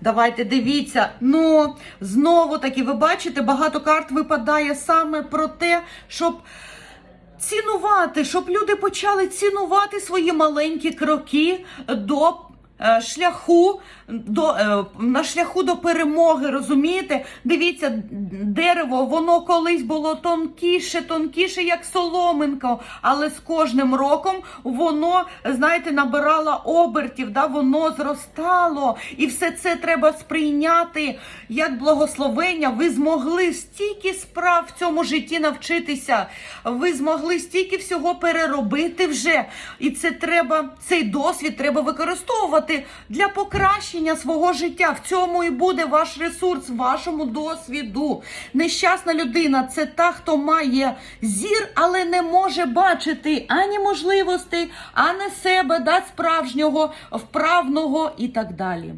Давайте дивіться. Ну, знову таки, ви бачите, багато карт випадає саме про те, щоб. Цінувати, щоб люди почали цінувати свої маленькі кроки до шляху до е, на шляху до перемоги. Розумієте? Дивіться, дерево, воно колись було тонкіше, тонкіше, як соломинка, але з кожним роком воно, знаєте, набирало обертів, да, воно зростало. І все це треба сприйняти як благословення. Ви змогли стільки справ в цьому житті навчитися. Ви змогли стільки всього переробити вже. І це треба, цей досвід треба використовувати для покращення свого життя. В цьому і буде ваш ресурс, вашому досвіду. Нещасна людина це та, хто має зір, але не може бачити ані можливостей, ані себе, да, справжнього, вправного і так далі.